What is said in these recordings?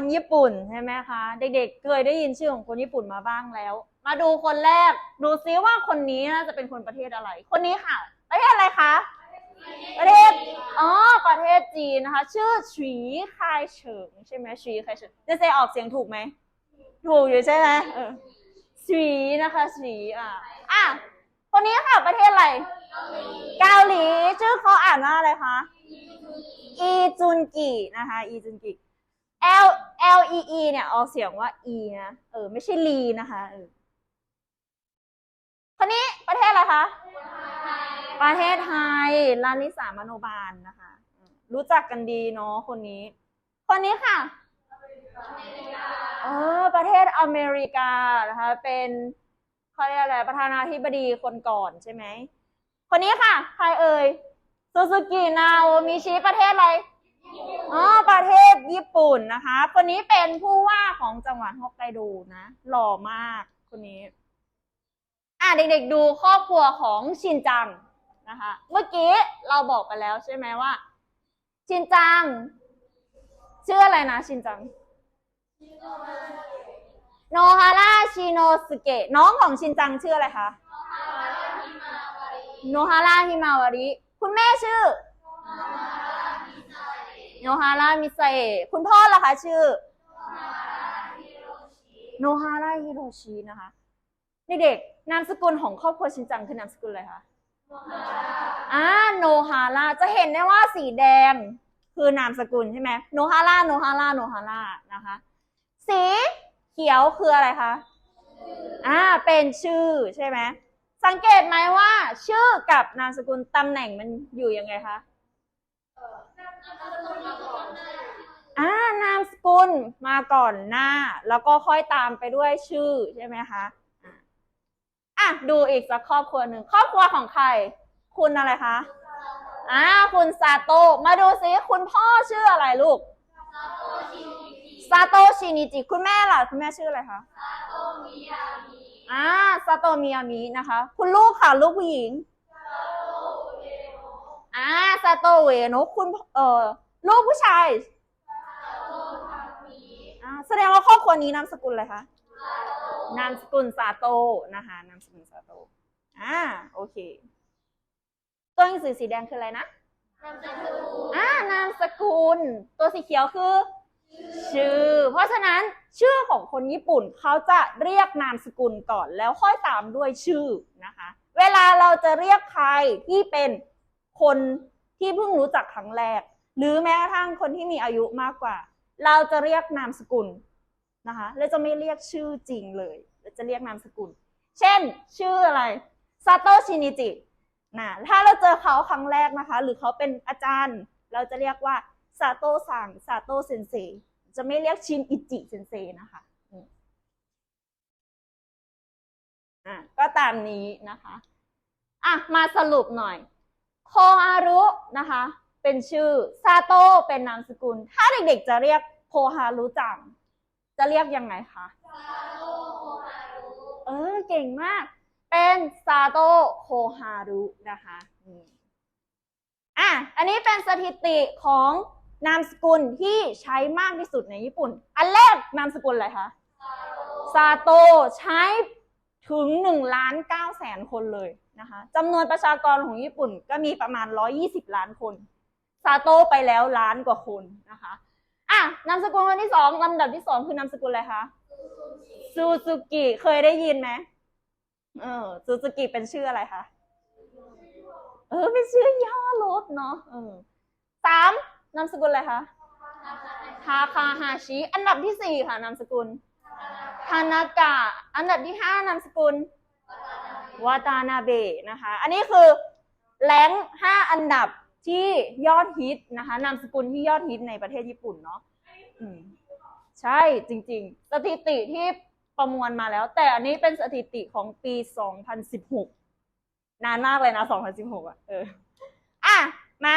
คนญี่ปุ่นใช่ไหมคะ เด็กๆเคยได้ยินชื่อของคนญี่ปุ่นมาบ้างแล้ว มาดูคนแรก ดูซิว่าคนนี้น่าจะเป็นคนประเทศอะไร คนนี้ค่ะ ประเทศอะไรคะ ประเทศอ๋อประเทศจีนนะคะ ชื่อฉีคายเฉิงใช่ไหมฉีคายเฉิงเจเจออกเสียงถูกไหมถูกอยู่ใช่ไหมเออฉีนะคะฉีอะอะคนนี้ค่ะ ประเทศอะไรเกาหลีชื่อเขาอ่านว่าอะไรคะอีจุนกินะคะอีจุนกิ L L E E เนี่ยออกเสียงว่า E นะเออไม่ใช่ลีนะคะเออคนนี้ประเทศอะไรคะประเทศไทยลาลิสามโนบาลนะคะอืมรู้จักกันดีเนาะคนนี้ คนนี้ค่ะเออประเทศอเมริกานะคะเป็นเขาเรียกอะไรประธานาธิบดีคนก่อนใช่ไหมคนนี้ค่ะ ใครเอ่ยซูซูกินาโอมิชิประเทศอะไรอ๋อประเทศ ญี่ปุ่นนะคะ คนนี้เป็นผู้ว่าของจังหวัดฮอกไกโดนะ หล่อมากคนนี้ อะเด็กๆดูครอบครัวของชินจังนะคะ เมื่อกี้เราบอกไปแล้วใช่ไหมว่า ชินจังชื่ออะไรนะชินจังโนฮาร่าชิโนสเกะน้องของชินจังชื่ออะไรคะโนฮาร่าฮิมาวาริคุณแม่ชื่อ โนฮาร่ามิซาเอะคุณพ่อล่ะคะชื่อโนฮาร่าฮิโรชินะคะเด็กๆนามสกุลของครอบครัวชินจังคือนามสกุลอะไรคะอ่าโนฮาร่าจะเห็นได้ว่าสีแดงคือนามสกุลใช่ไหมโนฮาร่าโนฮาร่าโนฮาร่านะคะ สีเขียวคืออะไรคะอ่าเป็นชื่อใช่ไหมสังเกตไหมว่า ชื่อกับนามสกุลตำแหน่งมันอยู่ยังไงคะ อ่านามสกุลมาก่อนหน้า แล้วก็ค่อยตามไปด้วยชื่อใช่ไหมคะอะดูอีกสักครอบครัวหนึ่งครอบครัวของใคร คุณอะไรคะอ่าคุณซาโตะมาดูซิคุณพ่อชื่ออะไรลูกซาโตชินิจิคุณแม่ล่ะคุณแม่ชื่ออะไรคะซาโตมิยามิอ่าซาโตมิยามินะคะ คุณลูกค่ะลูกผู้หญิงซาโตะอ่าซาโตะเวโนะคุณเอ่อ ลูกผู้ชายอ่าแสดงว่าครอบครัวนี้นามสกุลอะไรคะนามสกุลซาโตะนะคะนามสกุลซาโตะอ่าโอเค ตัวหนังสือสีแดงคืออะไรนะอ่านามสกุล ตัวสีเขียวคือ ชื่อ เพราะฉะนั้นชื่อของคนญี่ปุ่นเขาจะเรียกนามสกุลก่อน แล้วค่อยตามด้วยชื่อนะคะ เวลาเราจะเรียกใครที่เป็นคนที่เพิ่งรู้จักครั้งแรก หรือแม้กระทั่งคนที่มีอายุมากกว่า เราจะเรียกนามสกุลนะคะเราจะไม่เรียกชื่อจริงเลยเราจะเรียกนามสกุล เช่น ชื่ออะไรซาโตชินิจินะถ้าเราเจอเขาครั้งแรกนะคะ หรือเขาเป็นอาจารย์ เราจะเรียกว่าซาโตซังซาโตเซนเซจะไม่เรียกชินอิจิเซนเซนะคะอะก็ตามนี้นะคะอะมาสรุปหน่อย โคฮารุนะคะ เป็นชื่อซาโตะเป็นนามสกุล ถ้าเด็กๆจะเรียกโคฮารุจัง จะเรียกยังไงคะเออเก่งมาก เป็นซาโตะโคฮารุนะคะอืมอะอันนี้เป็นสถิติของนามสกุลที่ใช้มากที่สุดในญี่ปุ่น อันแรกนามสกุลอะไรคะซาโตะใช้ถึง1ล้าน9แสนคนเลยนะคะจำนวนประชากรของญี่ปุ่นก็มีประมาณ 120 ล้านคน ซาโตะไปแล้วล้านกว่าคนนะคะอะนามสกุลคนที่สองลำดับที่สองคือนามสกุลอะไรคะซูซูกิเคยได้ยินไหมเออซูซูกิเป็นชื่ออะไรคะเออเป็นชื่อย่อรถเนาะเออสามนามสกุลอะไรคะทาคาฮาชิ อันดับที่สี่ค่ะนามสกุลทานากะ อันดับที่ห้านามสกุลวาตานาเบะนะคะ อันนี้คือแรงห้าอันดับ ที่ยอดฮิตนะคะนามสกุลที่ยอดฮิตในประเทศญี่ปุ่นเนาะใช่จริง ๆ สถิติที่ประมวลมาแล้ว แต่อันนี้เป็นสถิติของปี 2016 นานมากเลยนะ 2016 อะเอออะ มา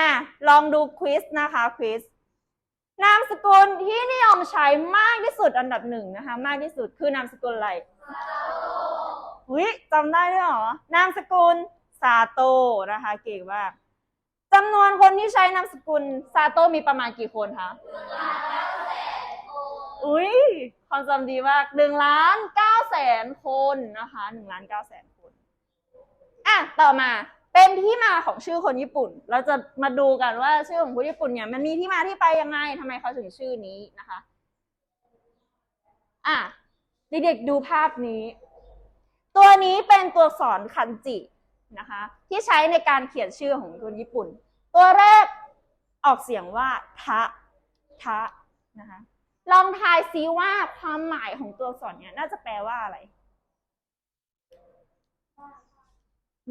ลองดูควิสนะคะควิสนามสกุลที่นิยมใช้มากที่สุดอันดับหนึ่งนะคะ มากที่สุดคือนามสกุลอะไรหุยจำได้ด้วยเหรอนามสกุลซาโตะนะคะ เก่งมาก จำนวนคนที่ใช้นามสกุลซาโตะมีประมาณกี่คนคะอุ้ยความจำดีมากหนึ่งล้านเก้าแสนคนนะคะหนึ่งล้านเก้าแสนคนอะต่อมาเป็นที่มาของชื่อคนญี่ปุ่น เราจะมาดูกันว่าชื่อของคนญี่ปุ่นเนี่ยมันมีที่มาที่ไปยังไงทำไมเขาถึงชื่อนี้นะคะ อะเด็กๆดูภาพนี้ ตัวนี้เป็นตัวอักษรคันจิ นะคะที่ใช้ในการเขียนชื่อของคนญี่ปุ่น ตัวแรกออกเสียงว่าทะทะนะคะลองทายซิว่าความหมายของตัวอักษรเนี่ยน่าจะแปลว่าอะไร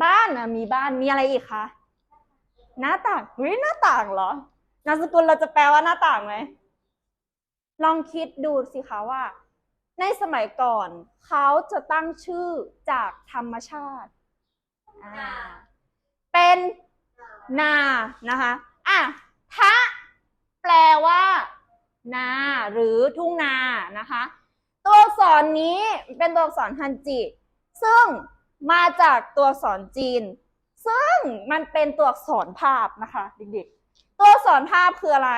บ้านนะมีบ้านมีอะไรอีกคะหน้าต่างเฮ้ยหน้าต่างเหรอนามสกุลเราจะแปลว่าหน้าต่างไหมลองคิดดูสิคะว่า ในสมัยก่อน เขาจะตั้งชื่อจากธรรมชาติ เป็นนานะคะอะทะแปลว่า นา หรือทุ่งนานะคะ ตัวอักษรนี้เป็นตัวอักษรฮันจิ ซึ่งมาจากตัวอักษรจีน ซึ่งมันเป็นตัวอักษรภาพนะคะเด็กๆตัวอักษรภาพคืออะไร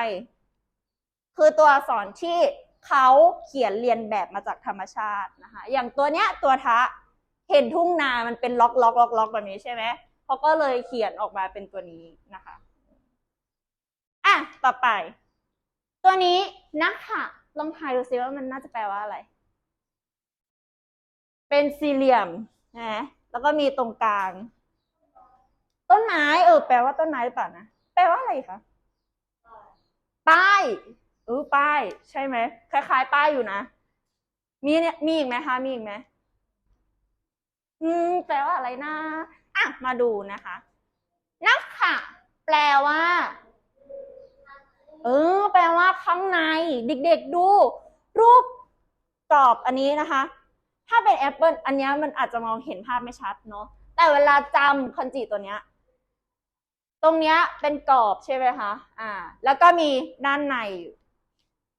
คือตัวอักษรที่เขาเขียนเรียนแบบมาจากธรรมชาตินะคะ อย่างตัวเนี้ยตัวทะ เห็นทุ่งนามันเป็นล็อกล็อกล็อกล็อกแบบนี้ใช่ไหมเขาก็เลยเขียนออกมาเป็นตัวนี้นะคะอะต่อไป ตัวนี้นักค่ะลองทายดูซิว่ามันน่าจะแปลว่าอะไร เป็นสี่เหลี่ยมนะแล้วก็มีตรงกลาง ต้นไม้เออแปลว่าต้นไม้หรือเปล่านะแปลว่าอะไรคะป้ายเออป้าย ใช่ไหมคล้ายๆ ป้ายอยู่นะมีเนี่ยมีอีกไหมคะมีอีกไหม อืมแปลว่าอะไรนะอะมาดูนะคะนักค่ะ แปลว่า เออ แปลว่าข้างใน เด็กๆดู รูปกรอบอันนี้นะคะ ถ้าเป็นแอปเปิลอันนี้มันอาจจะมองเห็นภาพไม่ชัดเนาะแต่เวลาจำคันจิตัวเนี้ย ตรงเนี้ยเป็นกรอบใช่ไหมคะอ่า แล้วก็มีด้านใน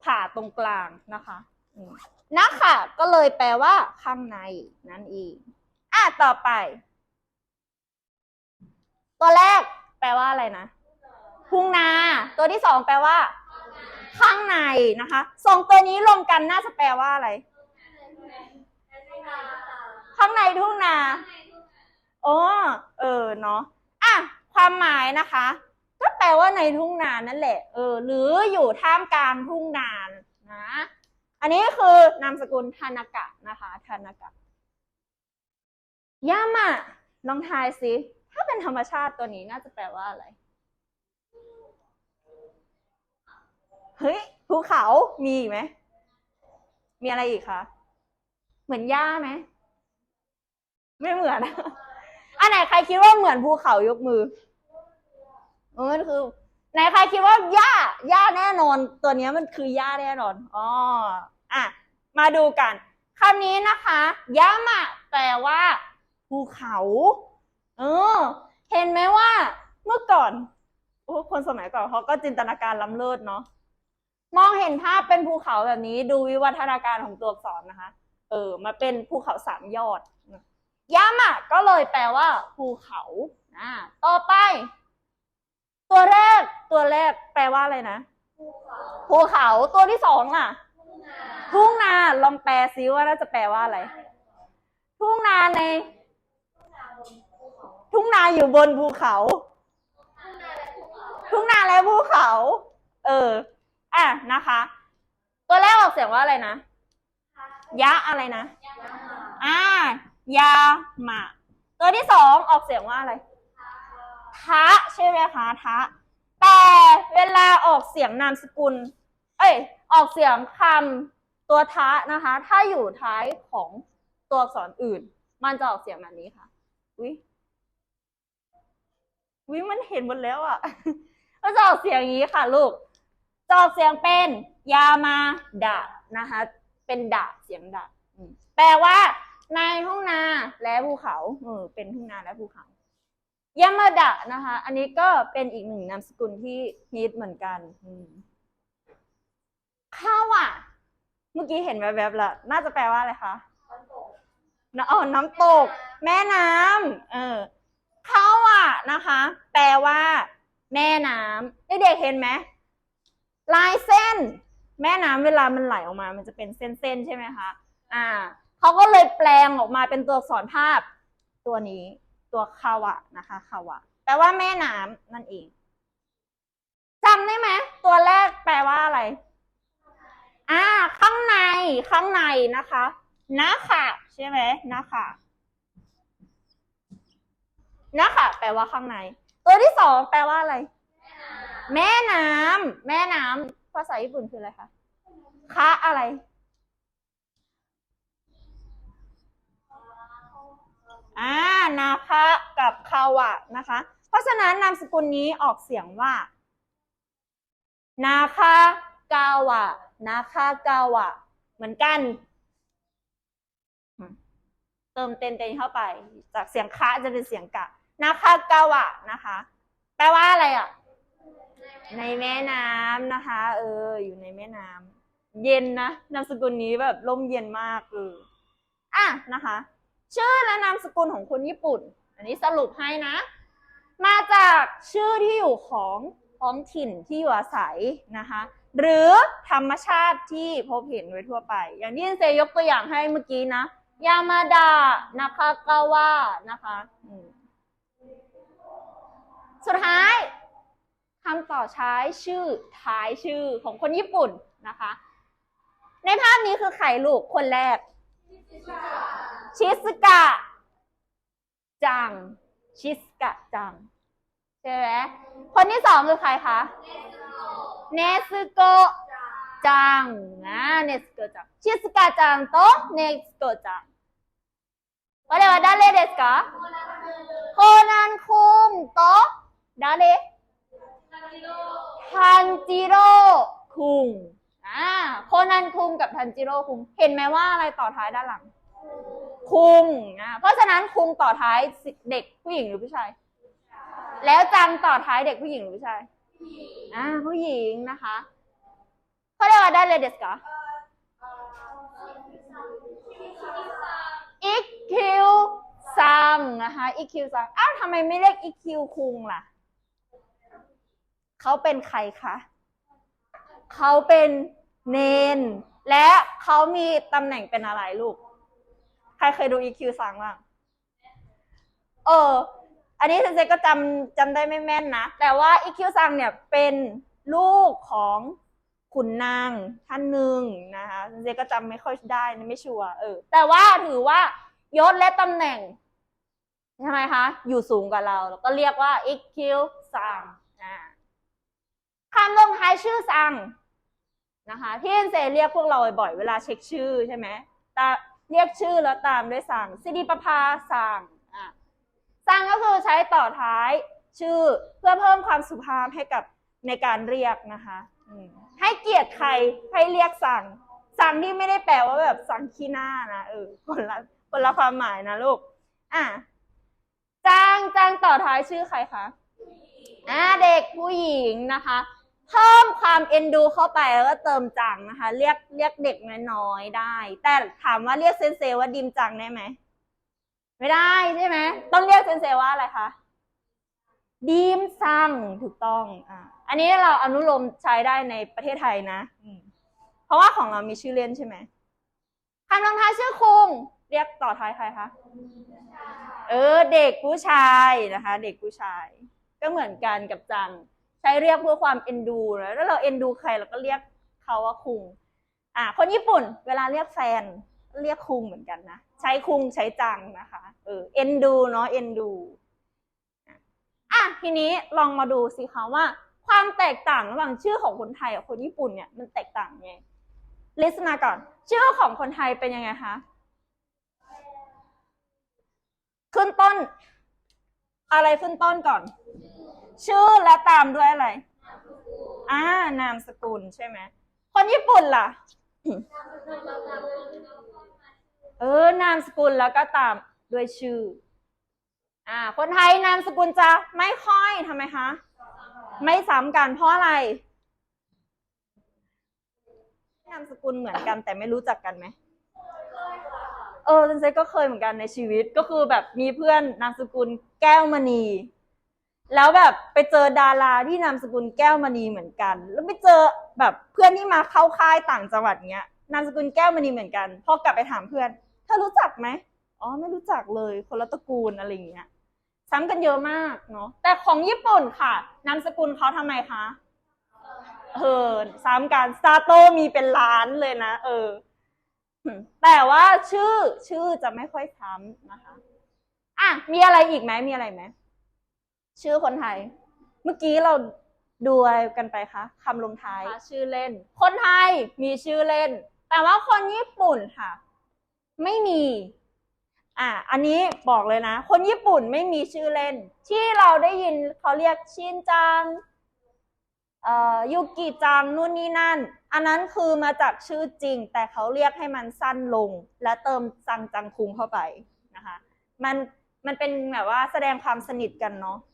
ผ่าตรงกลางนะคะนะค่ะ ก็เลยแปลว่าข้างในนั่นเอง อะต่อไป ตัวแรกแปลว่าอะไรนะทุ่งนา ตัวที่สองแปลว่า ข้างในนะคะสองตัวนี้รวมกันน่าจะแปลว่าอะไร ข้างในทุ่งนาโอ้เออเนาะอะความหมายนะคะ ก็แปลว่าในทุ่งนานั่นแหละ เออ หรืออยู่ท่ามกลางทุ่งนานนะ อันนี้คือนามสกุลทานากะนะคะทานากะ ย่ามะลองทายสิ ถ้าเป็นธรรมชาติตัวนี้น่าจะแปลว่าอะไร เฮ้ย ภูเขามีไหม มีอะไรอีกคะ เหมือนหญ้าไหม ไม่เหมือน อันไหนใครคิดว่าเหมือนภูเขายกมือเออมันคือไหนใครคิดว่าหญ้าหญ้าแน่นอน ตัวนี้มันคือหญ้าแน่นอน อ๋อ อะ มาดูกันคำนี้นะคะยามะแปลว่า ภูเขา เออ เห็นไหมว่า เมื่อก่อนอคนสมัยก่อนเขาก็จินตนาการล้ำเลิศเนาะมองเห็นภาพเป็นภูเขาแบบนี้ ดูวิวัฒนาการของตัวอักษรนะคะ เออ มาเป็นภูเขาสามยอดยามะก็เลยแปลว่า ภูเขาอ่าต่อไป ตัวแรก ตัวแรก แปลว่าอะไรนะภูเขาตัวที่สองล่ะทุ่งนาลองแปลซิว่าน่าจะแปลว่าอะไร ทุ่งนาใน ทุ่งนาอยู่บนภูเขา ทุ่งนาและภูเขา เออ อะนะคะ ตัวแรกออกเสียงว่าอะไรนะ ยะอะไรนะ อ่า ยามะตัวที่สองออกเสียงว่าอะไร ทะใช่ไหมคะทะ แต่เวลาออกเสียงนามสกุล เอ้ย ออกเสียงคำตัวทะนะคะ ถ้าอยู่ท้ายของตัวอักษรอื่น มันจะออกเสียงแบบนี้ค่ะวิ วิมันเห็นหมดแล้วอะ ก็จะออกเสียงอย่างนี้ค่ะ ลูกจะออกเสียงเป็นยามาดะนะคะ เป็นดะเสียงดะแปลว่า ในทุ่งนาและภูเขาเออเป็นทุ่งนาและภูเขายามาดะนะคะ อันนี้ก็เป็นอีกหนึ่งนามสกุลที่ฮิตเหมือนกันอืข้าวอะ เมื่อกี้เห็นแวบๆละน่าจะแปลว่าอะไรคะน้ำอ๋อน้ำตก แม่น้ำเออ เขาอะนะคะ แปลว่า แม่น้ำเด็กๆเห็นไหมลายเส้น แม่น้ำเวลามันไหลออกมา มันจะเป็นเส้นๆใช่ไหมคะอ่าเขาก็เลยแปลงออกมาเป็นตัวอักษรภาพ ตัวนี้ ตัวคาวะนะคะคาวะแปลว่าแม่น้ำนั่นเองจำได้ไหมตัวแรกแปลว่าอะไร อ่า ข้างในข้างในนะคะนะคะใช่ไหมนะคะ นะคะแปลว่าข้างใน ตัวที่สองแปลว่าอะไร แม่น้ำแม่น้ำภาษาญี่ปุ่นคืออะไรคะคะอะไรอ่านาคะกับคาวะนะคะ เพราะฉะนั้นนามสกุลนี้ออกเสียงว่า นาคากาวะนาคากาวะ เหมือนกัน เติมเต็นเต็นเข้าไป จากเสียงคะจะเป็นเสียงกะ นาคาเกาวะนะคะ แปลว่าอะไรอะ ในแม่น้ำนะคะ เออ อยู่ในแม่น้ำเย็นนะนามสกุลนี้แบบร่มเย็นมากเอออะนะคะ ชื่อและนามสกุลของคนญี่ปุ่น อันนี้สรุปให้นะ มาจากชื่อที่อยู่ของท้องถิ่นที่อยู่อาศัยนะคะ หรือธรรมชาติที่พบเห็นไว้ทั่วไป อย่างที่เซยกตัวอย่างให้เมื่อกี้นะ ยามาดานะคะกาวะนะคะอื สุดท้ายคำต่อใช้ชื่อท้ายชื่อของคนญี่ปุ่นนะคะ ในภาพนี้คือไข่ลูกคนแรก ชิสกะ จัง ชิสกะจัง ใช่ไหมคนที่สองคือใครคะ เนสโกะจังนะเนสโกะจัง ชิสกะจังโตเนสโกะจังこれは誰ですかコナンคุงโต 誰ทันจิโร่คุงอ่าโคนันคุงกับทันจิโร่คุง เห็นไหมว่าอะไรต่อท้ายด้านหลัง คุงอ่าเพราะฉะนั้นคุงต่อท้ายเด็กผู้หญิงหรือผู้ชาย แล้วจังต่อท้ายเด็กผู้หญิงหรือผู้ชายอ่าผู้หญิงนะคะเขาเรียกว่าได้เลยเดสกะอีคิวซังนะคะอีคิวซังอ้าวทำไมไม่เรียกอีคิวคุงล่ะ เขาเป็นใครคะเขาเป็นเนน และเขามีตำแหน่งเป็นอะไรลูก ใครเคยดู EQ ซังบ้างเออ อันนี้เซนเซก็จำจำได้ไม่แม่นนะ แต่ว่า EQ ซังเนี่ยเป็นลูกของขุนนางท่านหนึ่งนะคะเซนเซก็จำไม่ค่อยได้นะไม่ชัวร์เออ แต่ว่าถือว่ายศและตำแหน่งใช่ไหมคะ อยู่สูงกว่าเรา แล้วก็เรียกว่า EQ ซังาคำลงท้ายชื่อซังนะคะที่เอ็นเซเรียกพวกเราบ่อยเวลาเช็คชื่อใช่ไหมตาเรียกชื่อแล้วตามด้วยซังสิริประภาซังอะซังก็คือใช้ต่อท้ายชื่อเพื่อเพิ่มความสุภาพให้กับในการเรียกนะคะให้เกียรติใครให้เรียกสั่ง สั่งที่ไม่ได้แปลว่าแบบสั่งขี้หน้านะเออคนละคนละความหมายนะลูกอะจางจางต่อท้ายชื่อใครคะอ่าเด็กผู้หญิงนะคะ เพิ่มความเอ็นดูเข้าไปแล้วก็เติมจังนะคะ เรียกเรียกเด็กน้อยๆได้ แต่ถามว่าเรียกเซนเซว่าดิมจังได้ไหมไม่ได้ใช่ไหมต้องเรียกเซนเซว่าอะไรคะดิมซังถูกต้องอ่าอันนี้เราอนุโลมใช้ได้ในประเทศไทยนะเพราะว่าของเรามีชื่อเล่นใช่ไหมคำลงท้ายชื่อคุง เรียกต่อท้ายใครคะเออ เด็กผู้ชายนะคะ เด็กผู้ชาย ก็เหมือนกันกับจัง ใช้เรียกเพื่อความเอ็นดูนะแล้วเราเอ็นดูใครเราก็เรียกเขาว่าคุงอ่าคนญี่ปุ่น เวลาเรียกแฟนเรียกคุงเหมือนกันนะใช้คุงใช้จังนะคะเออเอ็นดูเนาะเอ็นดูอะทีนี้ลองมาดูสิคะว่า ความแตกต่างระหว่างชื่อของคนไทยกับคนญี่ปุ่นเนี่ยมันแตกต่างยังไงลิสต์มาก่อน ชื่อของคนไทยเป็นยังไงคะขึ้นต้น อะไรขึ้นต้นก่อน ชื่อและตามด้วยอะไรอ่านามสกุลใช่ไหมคนญี่ปุ่นล่ะ เออนามสกุลแล้วก็ตามด้วยชื่อ อ่า คนไทยนามสกุลจะไม่ค่อยทำไมคะ ไม่ซ้ำกันเพราะอะไร นามสกุลเหมือนกันแต่ไม่รู้จักกันไหมเออเซนเซก็เคยเหมือนกันในชีวิตก็คือแบบมีเพื่อนนามสกุลแก้วมณี แล้วแบบไปเจอดาราที่นามสกุลแก้วมณีเหมือนกัน แล้วไปเจอแบบเพื่อนที่มาเข้าค่ายต่างจังหวัดเนี้ยนามสกุลแก้วมณีเหมือนกัน พอกลับไปถามเพื่อนเธอรู้จักไหมอ๋อไม่รู้จักเลย คนละตระกูลอะไรอย่างเงี้ยซ้ำกันเยอะมากเนาะแต่ของญี่ปุ่นค่ะนามสกุลเขาทำไมคะเออซ้ำกันซาโตมีเป็นล้านเลยนะเออ แต่ว่าชื่อชื่อจะไม่ค่อยซ้ำนะคะ อะมีอะไรอีกไหมมีอะไรไหม ชื่อคนไทย เมื่อกี้เราดูอะไรกันไปคะคำลงท้าย ชื่อเล่น คนไทยมีชื่อเล่น แต่ว่าคนญี่ปุ่นค่ะ ไม่มี อะอันนี้บอกเลยนะ คนญี่ปุ่นไม่มีชื่อเล่น ที่เราได้ยินเขาเรียกชินจังเอ่อยูกิจังนู่นนี่นั่น อันนั้นคือมาจากชื่อจริง แต่เขาเรียกให้มันสั้นลง และเติมจังจังคุงเข้าไปนะคะ มันมันเป็นแบบว่าแสดงความสนิทกันเนาะอืม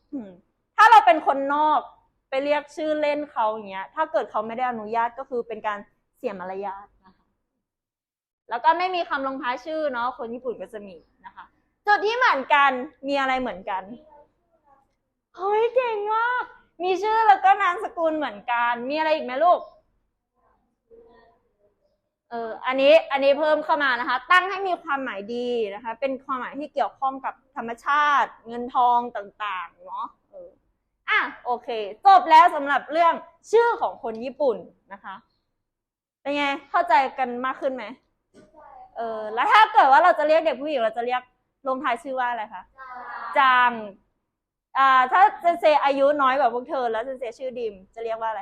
ถ้าเราเป็นคนนอกไปเรียกชื่อเล่นเขาอย่างเงี้ย ถ้าเกิดเขาไม่ได้อนุญาตก็คือเป็นการเสียมารยาทนะคะ แล้วก็ไม่มีคำลงท้ายชื่อเนาะ คนญี่ปุ่นก็จะมีนะคะ จุดที่เหมือนกัน มีอะไรเหมือนกัน เฮ้ยเก่งมาก มีชื่อแล้วก็นามสกุลเหมือนกัน มีอะไรอีกไหมลูก เอออันนี้อันนี้เพิ่มเข้ามานะคะ ตั้งให้มีความหมายดีนะคะ เป็นความหมายที่เกี่ยวข้องกับธรรมชาติ เงินทองต่างๆเนาะเอออะโอเค จบแล้วสำหรับเรื่องชื่อของคนญี่ปุ่นนะคะเป็นไงเข้าใจกันมากขึ้นไหมเออแล้วถ้าเกิดว่าเราจะเรียกเด็กผู้หญิงเราจะเรียกลงท้ายชื่อว่าอะไรคะจังอ่าถ้าเซนเซอายุน้อยกว่าพวกเธอแล้วเซนเซชื่อดิมจะเรียกว่าอะไร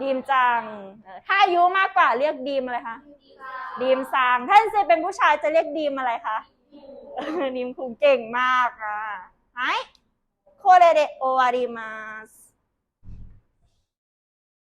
ดีมจังเออถ้าอายุมากกว่าเรียกดีมอะไรคะ ดีมซัง ถ้าเซนเซเป็นผู้ชายจะเรียกดีมอะไรคะ ดีมคุงเก่งมากอะไฮโคเรเดโอวาริมาส